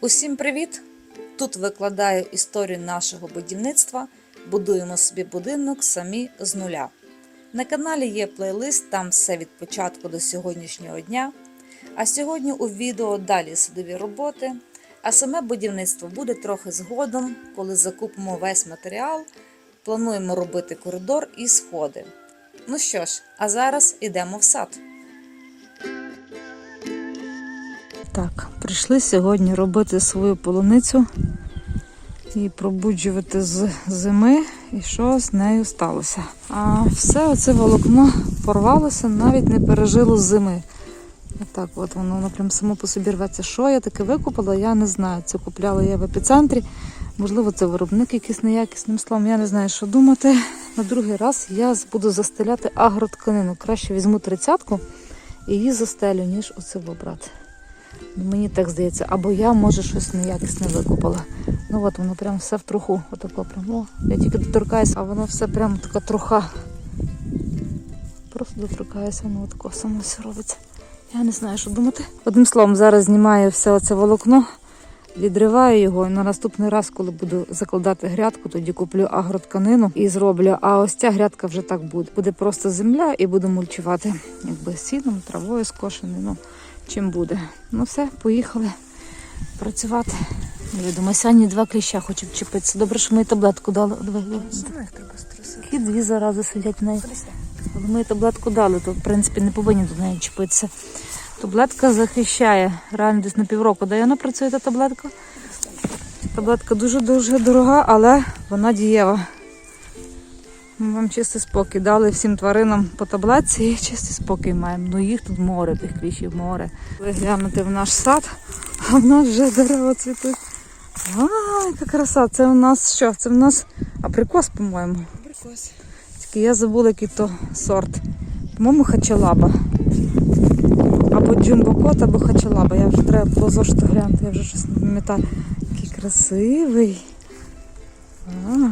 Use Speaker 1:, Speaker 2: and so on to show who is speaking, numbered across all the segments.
Speaker 1: Усім привіт! Тут викладаю історію нашого будівництва. Будуємо собі будинок самі з нуля. На каналі є плейлист, там все від початку до сьогоднішнього дня. А сьогодні у відео далі садові роботи. А саме будівництво буде трохи згодом, коли закупимо весь матеріал. Плануємо робити коридор і сходи. Ну що ж, а зараз йдемо в сад. Так, прийшли сьогодні робити свою полуницю і пробуджувати з зими, і що з нею сталося. А все оце волокно порвалося, навіть не пережило зими. Отак от воно, прям само по собі рветься. Що я таке викупила, я не знаю. Це купляла я в епіцентрі. Можливо, це виробник якийсь неякісним словом. Я не знаю, що думати. На другий раз я буду застеляти агротканину. Краще візьму тридцятку і її застелю, ніж оце брати. Мені так здається, або я, може, щось неякісне викупала. Ну от воно прям все в труху. Отако прям. О, я тільки доторкаюся, а воно все прям така труха. Просто доторкаюся, воно отако само все робиться. Я не знаю, що думати. Одним словом, зараз знімаю все оце волокно, відриваю його і на наступний раз, коли буду закладати грядку, тоді куплю агротканину і зроблю. А ось ця грядка вже так буде. Буде просто земля і буду мульчувати. Якби сіном, травою скошеною. Ну, чим буде. Ну все, поїхали працювати. Я думаю, сьогодні два кліща хочу вчепитися. Добре, що ми таблетку дали. Диви. Такі дві зарази сидять в неї. Але ми таблетку дали, то в принципі не повинні до неї чіпитися. Таблетка захищає. Реально десь на півроку. Де вона працює та таблетка? Таблетка дуже-дуже дорога, але вона дієва. Ми вам чистий спокій. Дали всім тваринам по таблетці і чистий спокій маємо. Ну їх тут море, тих кліщів море. Ви глянете в наш сад, а в нас вже дерева цвітуть. Ай, яка краса! Це у нас що? Це в нас абрикос, по-моєму.
Speaker 2: Абрикос.
Speaker 1: Тільки я забула, який то сорт. По-моєму, хачалаба. Або джумбокот, або хачалаба. Я вже треба було зошиту глянути, я вже щось не пам'ятаю. Який красивий. А,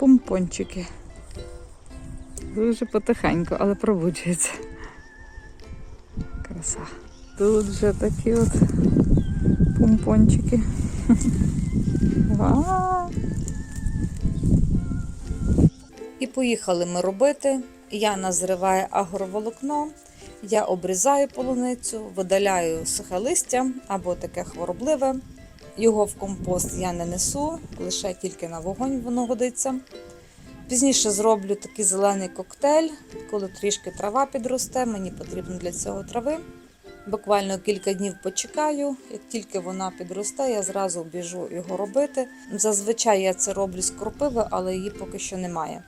Speaker 1: помпончики. Дуже потихеньку, але пробуджується. Краса. Тут вже такі от помпончики. І поїхали ми робити. Яна зриває агроволокно, я обрізаю полуницю, видаляю сухе листя або таке хворобливе. Його в компост я не несу, лише тільки на вогонь воно годиться. Пізніше зроблю такий зелений коктейль, коли трішки трава підросте, мені потрібно для цього трави. Буквально кілька днів почекаю. Як тільки вона підросте, я зразу біжу його робити. Зазвичай я це роблю з кропиви, але її поки що немає.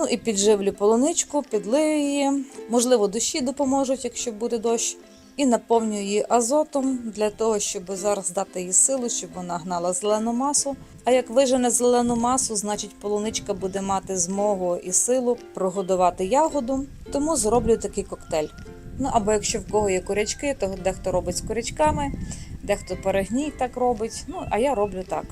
Speaker 1: Ну і підживлю полуничку, підлию її. Можливо, дощі допоможуть, якщо буде дощ. І наповнюю її азотом для того, щоб зараз дати їй силу, щоб вона гнала зелену масу. А як вижене зелену масу, значить полуничка буде мати змогу і силу прогодувати ягоду. Тому зроблю такий коктейль. Ну або якщо в кого є курячки, то дехто робить з курячками, дехто перегній так робить. Ну а я роблю так.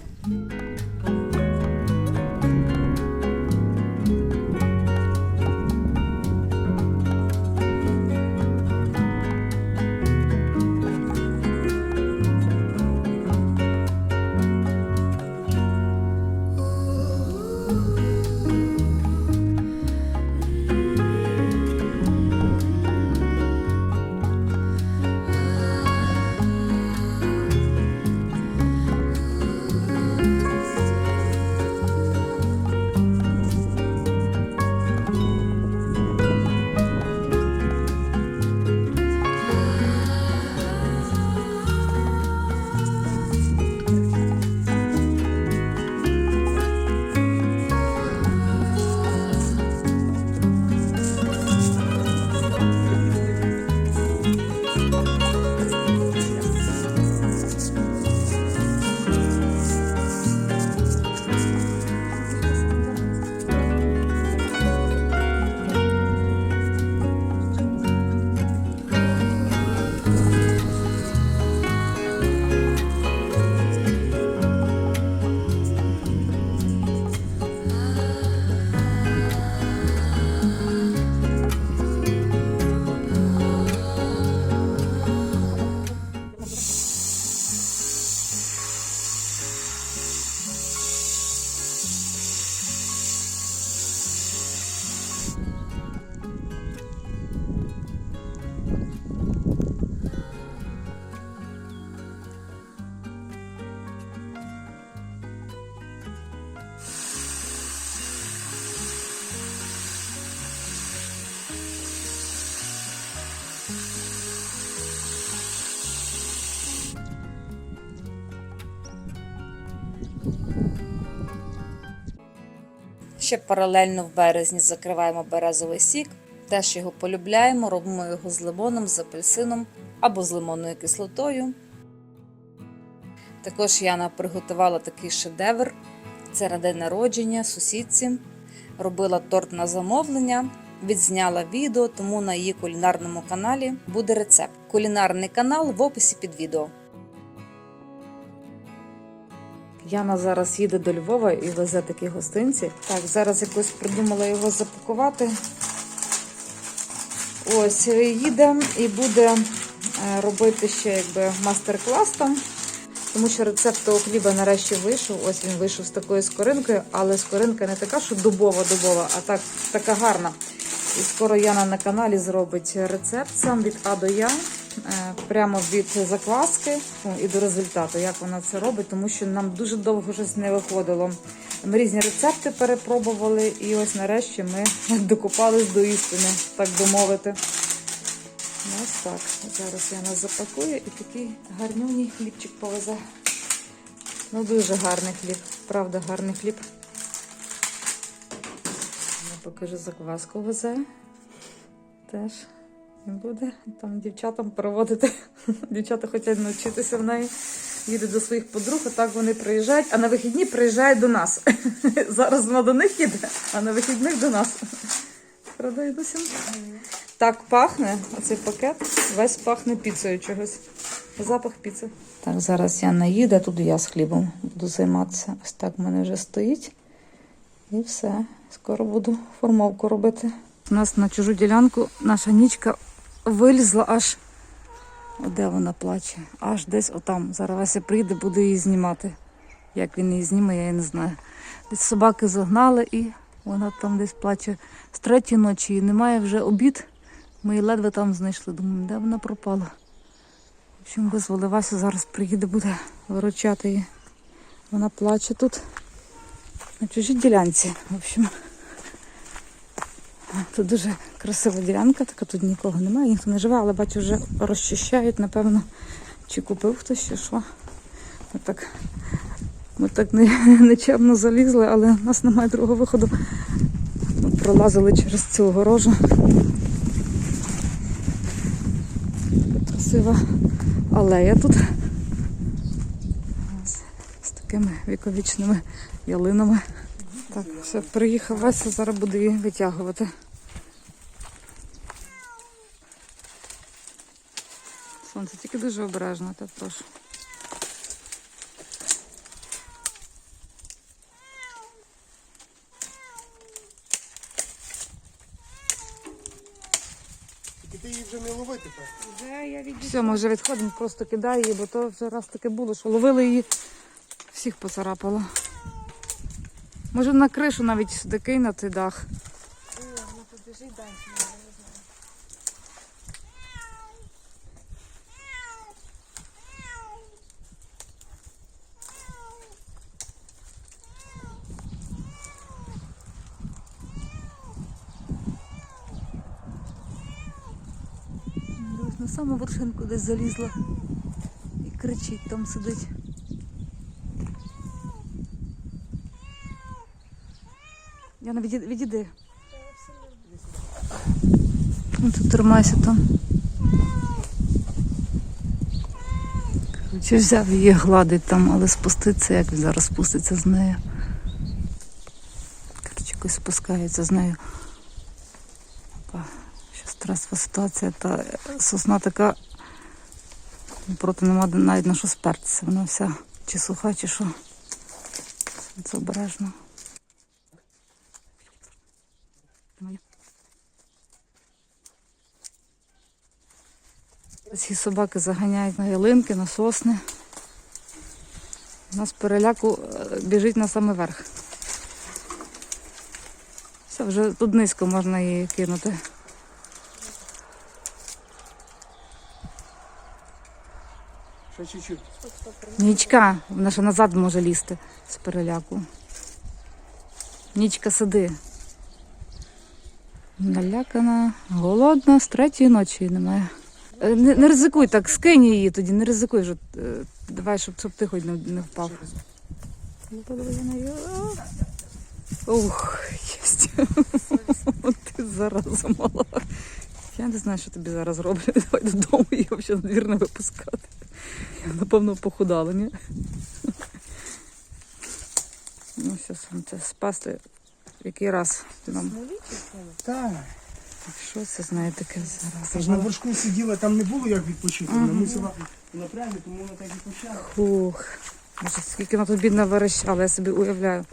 Speaker 1: Ще паралельно в березні закриваємо березовий сік. Теж його полюбляємо, робимо його з лимоном, з апельсином або з лимонною кислотою. Також Яна приготувала такий шедевр. Це на день народження сусідці. Робила торт на замовлення, відзняла відео, тому на її кулінарному каналі буде рецепт. Кулінарний канал в описі під відео. Яна зараз їде до Львова і везе такі гостинці. Так, зараз якось придумала його запакувати. Ось їде і буде е, робити ще якби мастер-клас там. Тому що рецепт того хліба нарешті вийшов. Ось він вийшов з такою скоринкою, але скоринка не така, що дубова-дубова, а так, така гарна. І скоро Яна на каналі зробить рецепт сам від А до Я, е, прямо від закваски ну, і до результату, як вона це робить, тому що нам дуже довго щось не виходило. Ми різні рецепти перепробували, і ось нарешті ми докопались до істини, так би мовити. Ось так. Зараз я нас запакую і такий гарнюній хлібчик повезе. Ну, дуже гарний хліб, правда, гарний хліб. Я покажу закваску везе. Теж і буде там дівчатам проводити. Дівчата хочуть навчитися в неї. Їде до своїх подруг, а так вони приїжджають, а на вихідні приїжджають до нас. Зараз вона до них їде, а на вихідних до нас. Правда, Ідуся? Так пахне оцей пакет, весь пахне піцею чогось. Запах піци. Так, зараз я наїду, а тут я з хлібом буду займатися. Ось так в мене вже стоїть. І все. Скоро буду формовку робити. У нас на чужу ділянку наша нічка вилізла аж. Де вона плаче? Аж десь отам. Зараз Вася прийде, буде її знімати. Як він її зніме, я не знаю. Десь собаки загнали і вона там десь плаче з третьої ночі. І немає вже обід. Ми її ледве там знайшли. Думаю, де вона пропала. В общем, визвали Вася, зараз приїде, буде виручати її. Вона плаче тут на чужій ділянці. В общем, тут дуже красива ділянка, така тут нікого немає, ніхто не живе, але бачу, вже розчищають, напевно, чи купив хтось, чи що. Ми так, ми так не, нечемно залізли, але в нас немає другого виходу. Ми пролазили через цю огорожу. Красива алея тут. З такими віковічними ялинами. Так, все, приїхав Вася, зараз буде її витягувати. Сонце тільки дуже обережно, так прошу.
Speaker 2: Ти її вже не.
Speaker 1: Все, ми вже відходимо, просто кидаю її, бо то вже раз таке було, що ловили її, всіх поцарапало. Може на кришу навіть сюди цей дах. Десь на саму вершинку десь залізла і кричить, там сидить. Яна, відійди. відійди. Ну, тут тримайся там. Коротше, взяв її гладить там, але спуститься, як він зараз спуститься з нею. Коротше, якось спускається з нею. Ситуація, та сосна така проти нема навіть на що спертися. Вона вся чи суха, чи що. Це обережно. Ці собаки заганяють на ялинки, на сосни. У нас переляку е, біжить на самий верх. Все, вже тут низько можна її кинути.
Speaker 2: Ще чуть-чуть.
Speaker 1: Нічка, вона ще назад може лізти з переляку. Нічка сиди. Налякана, голодна, з третьої ночі немає. Е, Не, не ризикуй так, скинь її тоді, не ризикуй, що, е, давай, щоб, щоб ти хоч не, не впав. Ну, Ух, єсть. Ти зараза мала. Я не знаю, що тобі зараз роблю. Давай додому її взагалі на двір не випускати. Напевно, похудала, ні? Ну, зараз це спасти. Який раз нам.
Speaker 2: Так.
Speaker 1: Що це знає таке зараз?
Speaker 2: Це ж на вершку сиділа, там не було як відпочити. Вона мусила напрягти, тому вона так і почала.
Speaker 1: Ух. Боже, скільки вона тут бідна верещала, я собі уявляю.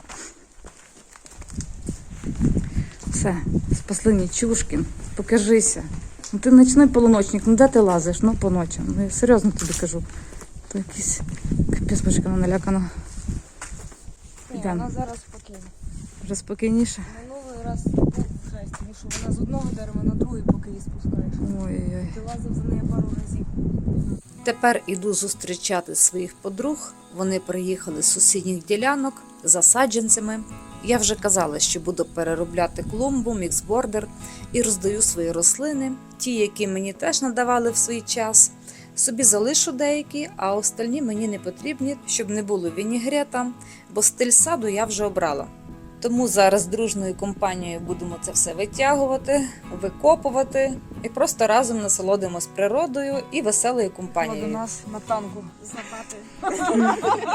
Speaker 1: Все, спасли Нічушкін, покажися. Ну ти ночний полуночник, ну де ти лазиш? Ну по ночам. Ну я серйозно тобі кажу. То якийсь капець бочка вона налякана.
Speaker 3: Ні, вона зараз спокійна.
Speaker 1: Вже спокійніше.
Speaker 3: Минулий раз був жесть, тому що вона з одного дерева на другий поки її спускаєш.
Speaker 1: Ой-ой.
Speaker 3: Ти лазив за нею пару разів.
Speaker 1: Тепер іду зустрічати своїх подруг. Вони приїхали з сусідніх ділянок за саджанцями. Я вже казала, що буду переробляти клумбу, міксбордер і роздаю свої рослини, ті, які мені теж надавали в свій час. Собі залишу деякі, а остальні мені не потрібні, щоб не було вінігрета, бо стиль саду я вже обрала. Тому зараз дружною компанією будемо це все витягувати, викопувати і просто разом насолодимось природою і веселою
Speaker 3: До
Speaker 1: компанією.
Speaker 3: нас на танку знапати.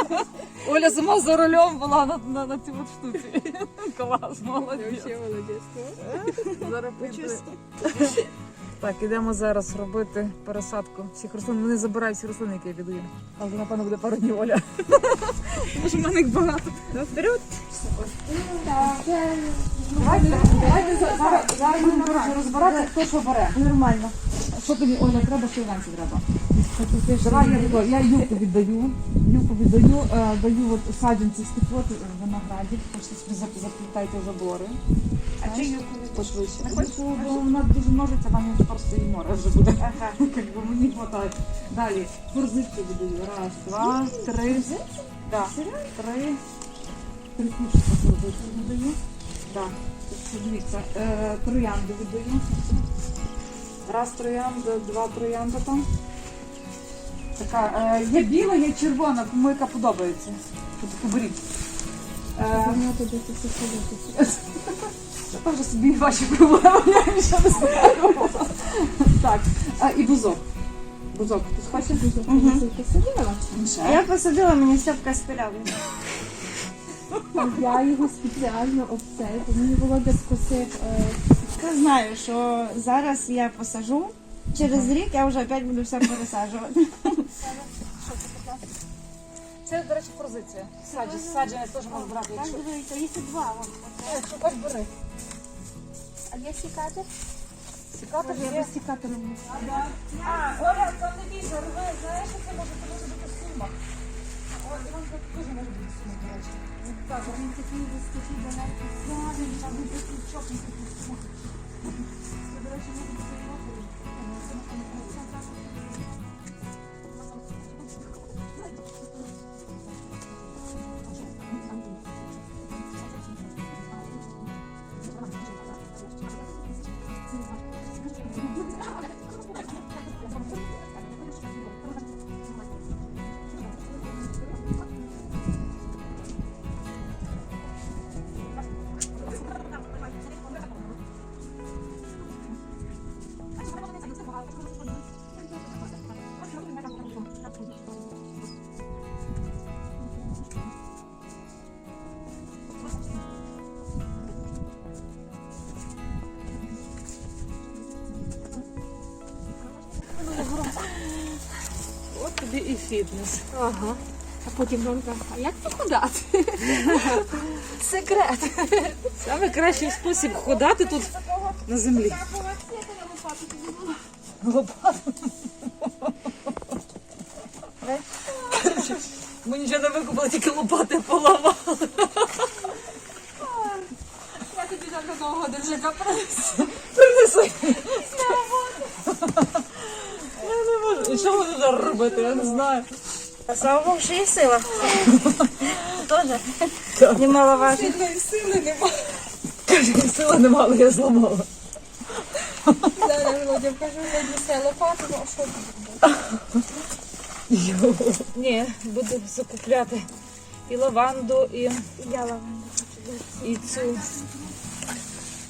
Speaker 1: Оля сама за рулем була на, на, на цій штуці. Клас, молодець. Зараз піде. Так, ідемо зараз робити пересадку всіх рослин. Вони забирають всі рослини, які я віддаю. Але напевно буде пару днів Оля. Тому що в мене їх багато. Вперед! Давайте, давайте за- зараз, розбирати, хто що бере.
Speaker 3: Нормально.
Speaker 1: Що тобі, Оля, треба, що Іванці треба? Давай я тако, юку віддаю, юку віддаю, е, даю от саджанці з от е, виноградів, собі зап- заплітайте забори.
Speaker 3: А чи Не
Speaker 1: хочу, бо вона дуже множиться, вам просто і море вже буде.
Speaker 3: Ага.
Speaker 1: Як би мені хватає. Далі, форзички віддаю. Раз, два, три. Да. Три. Три кучки форзички віддаю. Да. Дивіться, е, троянди віддаю. Раз троянда, два троянда там. Така, е, є біла, є червона, кому яка подобається. Тут поберіть. Е, це вже собі ваші проблеми, я нічого не знаю. Так, а, і бузок. Бузок. Ти хочеш бузок?
Speaker 3: А я посадила, мені Степка спиляв.
Speaker 4: Я його спеціально обцей, бо мені було без косих. е,
Speaker 3: Я знаю, що зараз я посажу. Через рік я вже опять буду все пересаджувати.
Speaker 1: Це, до речі, позиція. Саджання теж можна брати,
Speaker 4: Так,
Speaker 1: якщо,
Speaker 4: дивіться, і два.
Speaker 1: якщо хоч бери.
Speaker 4: А є сікатор?
Speaker 1: Сікатор
Speaker 4: Я
Speaker 1: є.
Speaker 4: без сікатора не
Speaker 1: А, Оля, це не більше, рви, знаєш, що це може, бути сума. О, Іван, це теж може бути сума, до речі. Так,
Speaker 4: Він такий високий далекий.
Speaker 1: він там буде такий чопний, такий сума. Це, до речі, може бути фітнес.
Speaker 4: Ага. А потім Ронка, а як похудати? Секрет.
Speaker 1: Саме кращий спосіб ходати тут на землі. Лопату. Ми нічого не викупили, тільки лопати поламали.
Speaker 4: Я тобі так одного держака принесу.
Speaker 1: Принеси. Я не можу. І що ми тут робити? Я не знаю.
Speaker 3: А слава Богу, що є сила. Тоже. Немаловажно.
Speaker 4: Сильної сили немає.
Speaker 1: Сили не мала, я зламала.
Speaker 4: Зараз Володя кажу, я несе лопату, а що ти
Speaker 1: Ні, буду закупляти і лаванду, і
Speaker 3: Я лаванду хочу.
Speaker 1: І цю,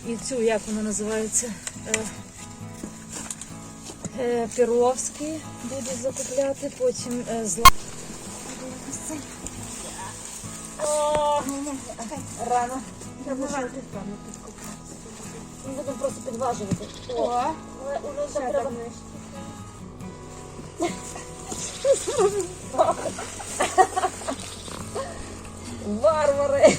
Speaker 1: і цю, як вона називається? Е, е, Перловський буду закупляти, потім е, зла. Рано. Ми будемо просто підважувати. О, уже так. Варвари!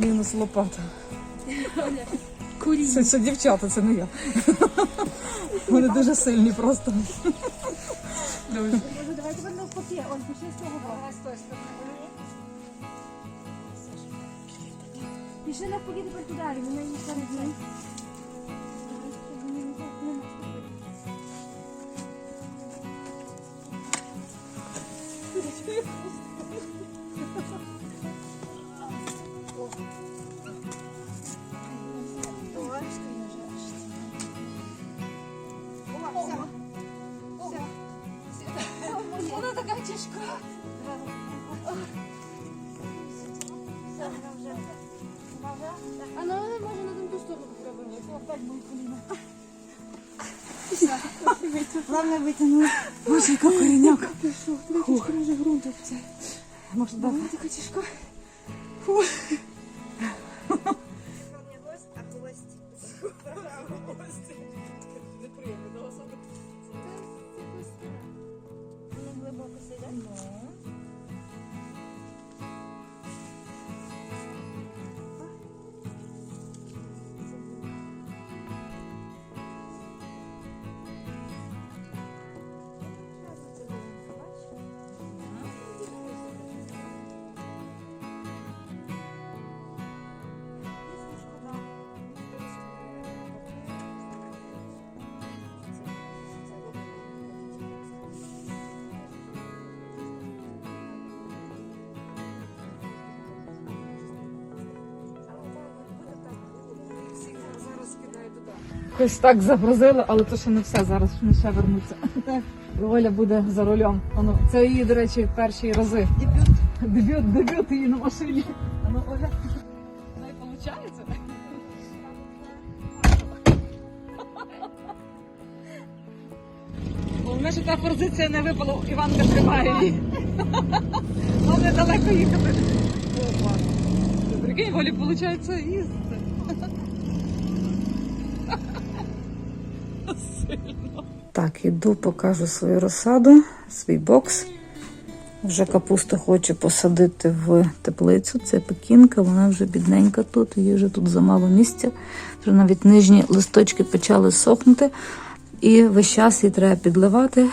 Speaker 1: Мінус лопата. Це, це дівчата, це не я. Вони дуже сильні просто.
Speaker 3: Може, давайте будемо навпаки. Он пішли з того боку. Пішли навпаки тепер туди, вона її перед ним. Вона така тяжка. А ну може на ту сторону попробуємо, опять буде коліна. Главное витягнули.
Speaker 1: Боже, яка коріньок.
Speaker 3: Пішов, тяжко може обцяй.
Speaker 1: Може, да.
Speaker 3: Вона така тяжка.
Speaker 1: Ось так загрузили, але то ще не все. Зараз вони ще вернуться. Оля буде за рулем. Воно, це її, до речі, перші рази. Дебют. Дебют, дебют її на машині. Воно Оля. Ну і виходить. Головне, що та позиція не випала, Іванка тримає її. Нам недалеко їхати. Прикинь, Олі, виходить, їздити. Так, іду, покажу свою розсаду, свій бокс. Вже капусту хочу посадити в теплицю. Це пекінка, вона вже бідненька тут, її вже тут замало місця. Вже навіть нижні листочки почали сохнути. І весь час її треба підливати.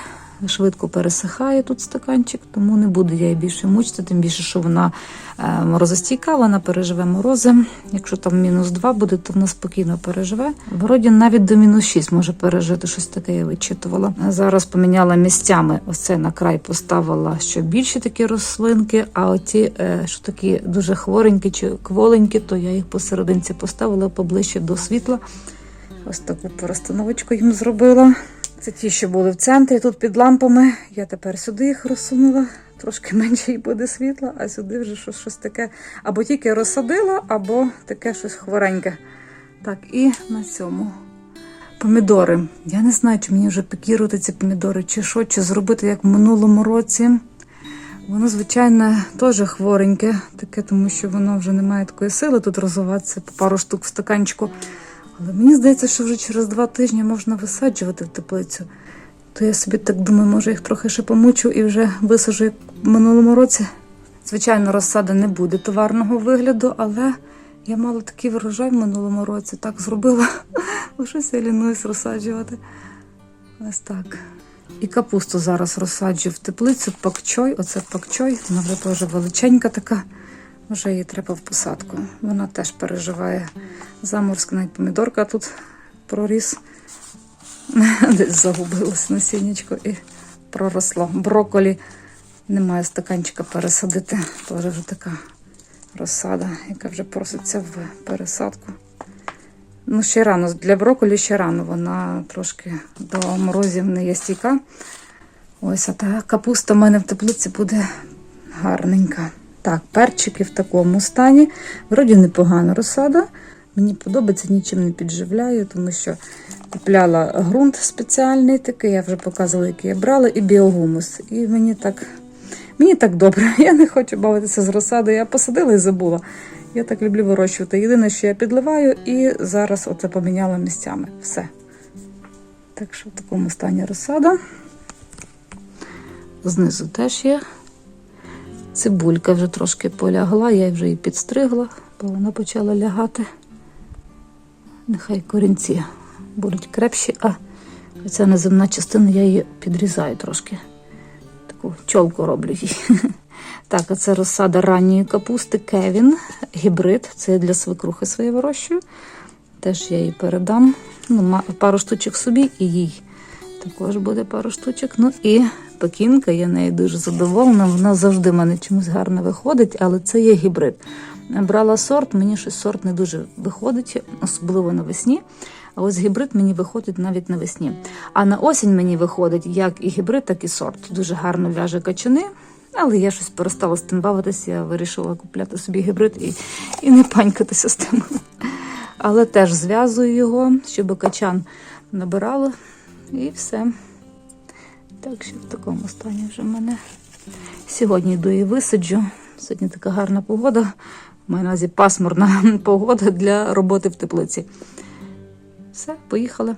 Speaker 1: Швидко пересихає тут стаканчик, тому не буду я її більше мучити, тим більше, що вона е, морозостійка, вона переживе морози. Якщо там мінус 2 буде, то вона спокійно переживе. Вроді навіть до мінус 6 може пережити, щось таке я вичитувала. Зараз поміняла місцями. Ось це на край поставила що більші такі рослинки, а оті, е, що такі дуже хворенькі чи кволенькі, то я їх посерединці поставила поближче до світла. Ось таку перестановочку їм зробила. Це ті, що були в центрі, тут під лампами. Я тепер сюди їх розсунула. Трошки менше їй буде світла, а сюди вже щось, щось таке або тільки розсадила, або таке щось хвореньке. Так, і на цьому. Помідори. Я не знаю, чи мені вже пекірувати ці помідори, чи що, чи зробити як в минулому році. Воно, звичайно, теж хвореньке, таке, тому що воно вже не має такої сили тут розвиватися по пару штук в стаканчику. Але мені здається, що вже через два тижні можна висаджувати в теплицю. То я собі так думаю, може їх трохи ще помучу і вже висаджу як в минулому році. Звичайно, розсада не буде товарного вигляду, але я мала такий врожай в минулому році, так зробила, щось я лінуюсь розсаджувати. Ось так. І капусту зараз розсаджу в теплицю, пакчой. Оце пакчой, вона вже теж величенька така. Вже її треба в посадку. Вона теж переживає заморозки, навіть помідорка тут проріс. Десь загубилось насіннячко і проросло. Броколі немає стаканчика пересадити. Теж вже така розсада, яка вже проситься в пересадку. Ну, ще рано. Для броколі ще рано. Вона трошки до морозів не є стійка. Ось, а та капуста в мене в теплиці буде гарненька. Так, перчики в такому стані. Вроді непогана розсада. Мені подобається, нічим не підживляю, тому що купляла ґрунт спеціальний такий, я вже показувала, який я брала, і біогумус. І мені так, мені так добре. Я не хочу бавитися з розсадою. Я посадила і забула. Я так люблю вирощувати. Єдине, що я підливаю, і зараз оце поміняла місцями. Все. Так що в такому стані розсада. Знизу теж є. Цибулька вже трошки полягла, я вже її підстригла, бо вона почала лягати. Нехай корінці будуть крепші, а ця неземна частина я її підрізаю трошки. Таку чолку роблю їй. Так, а це розсада ранньої капусти Кевін, гібрид. Це я для свекрухи своєї вирощую. Теж я їй передам. Ну, пару штучок собі і їй. Також буде пару штучок. Ну і пекінка, я нею дуже задоволена. Вона завжди в мене чомусь гарно виходить, але це є гібрид. Брала сорт, мені щось сорт не дуже виходить, особливо навесні. А ось гібрид мені виходить навіть навесні. А на осінь мені виходить як і гібрид, так і сорт. Дуже гарно в'яже качани. Але я щось перестала з тим бавитися, я вирішила купляти собі гібрид і, і не панькатися з тим. Але теж зв'язую його, щоб качан набирало, і все. Так що в такому стані вже в мене. Сьогодні йду і висаджу. Сьогодні така гарна погода. Маю на увазі пасмурна погода для роботи в теплиці. Все, поїхали.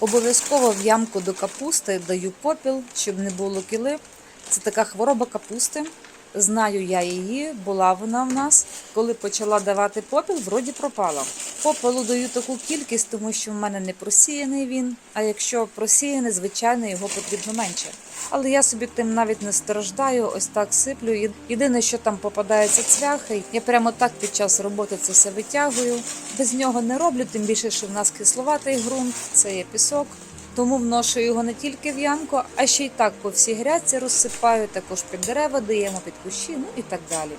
Speaker 1: Обов'язково в ямку до капусти даю попіл, щоб не було кіли. Це така хвороба капусти. Знаю я її, була вона в нас. Коли почала давати попіл, вроді пропала. Попелу даю таку кількість, тому що в мене не просіяний він. А якщо просіяний, звичайно, його потрібно менше. Але я собі тим навіть не страждаю, ось так сиплю. Єдине, що там попадаються цвяхи, я прямо так під час роботи це все витягую. Без нього не роблю, тим більше, що в нас кисловатий ґрунт, це є пісок. Тому вношу його не тільки в ямку, а ще й так по всій грядці розсипаю, також під дерева даємо, під кущі, ну і так далі.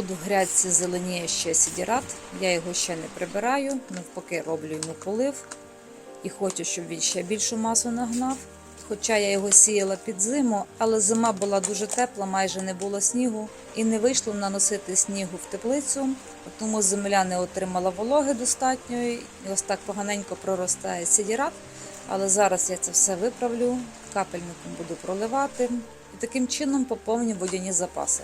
Speaker 1: Тут в грядці зеленіє ще сідірат, я його ще не прибираю, навпаки роблю йому полив і хочу, щоб він ще більшу масу нагнав. Хоча я його сіяла під зиму, але зима була дуже тепла, майже не було снігу, і не вийшло наносити снігу в теплицю, тому земля не отримала вологи достатньої, і ось так поганенько проростає сідірат. Але зараз я це все виправлю, капельником буду проливати і таким чином поповню водяні запаси.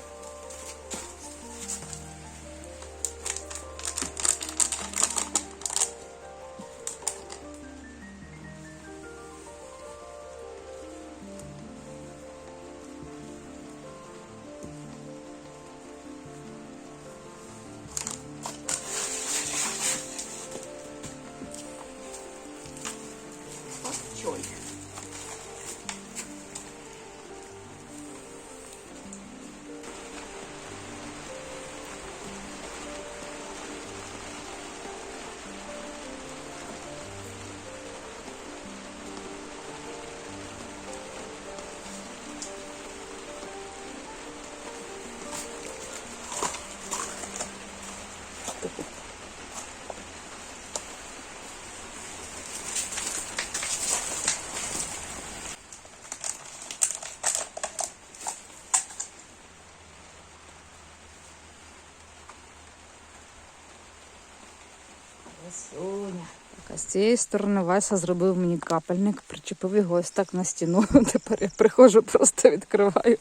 Speaker 1: Так, а з цієї сторони Вася зробив мені капельник, причепив його ось так на стіну. Тепер я приходжу, просто відкриваю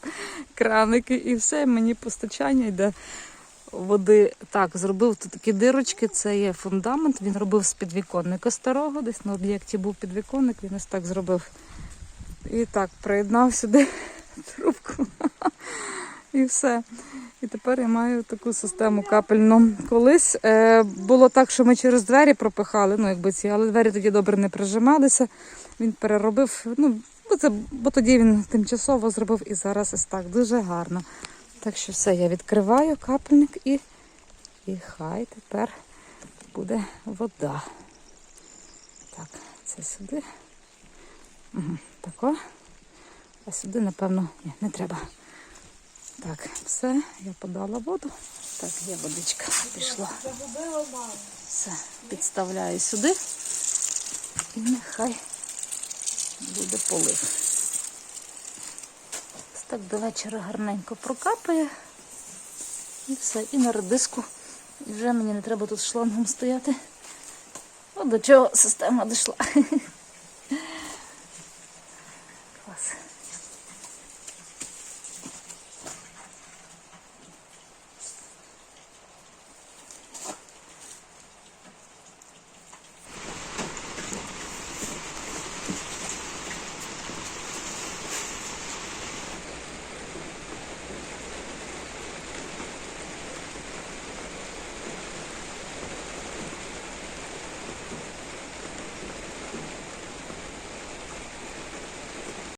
Speaker 1: краники і все, мені постачання йде води. Так, зробив тут такі дирочки, це є фундамент. Він робив з підвіконника старого, десь на об'єкті був підвіконник, він ось так зробив. І так, приєднав сюди трубку. І все. І тепер я маю таку систему капельну. Колись е, було так, що ми через двері пропихали, ну якби ці, але двері тоді добре не прижималися. Він переробив. Ну, це, бо тоді він тимчасово зробив і зараз ось так дуже гарно. Так що все, я відкриваю капельник і, і хай тепер буде вода. Так, це сюди. Угу, тако. А сюди, напевно, ні, не треба. Так, все, я подала воду. Так, є водичка пішла. Все, підставляю сюди. І нехай буде полив. Ось так до вечора гарненько прокапає. І все, і на редиску. І вже мені не треба тут шлангом стояти. От до чого система дійшла.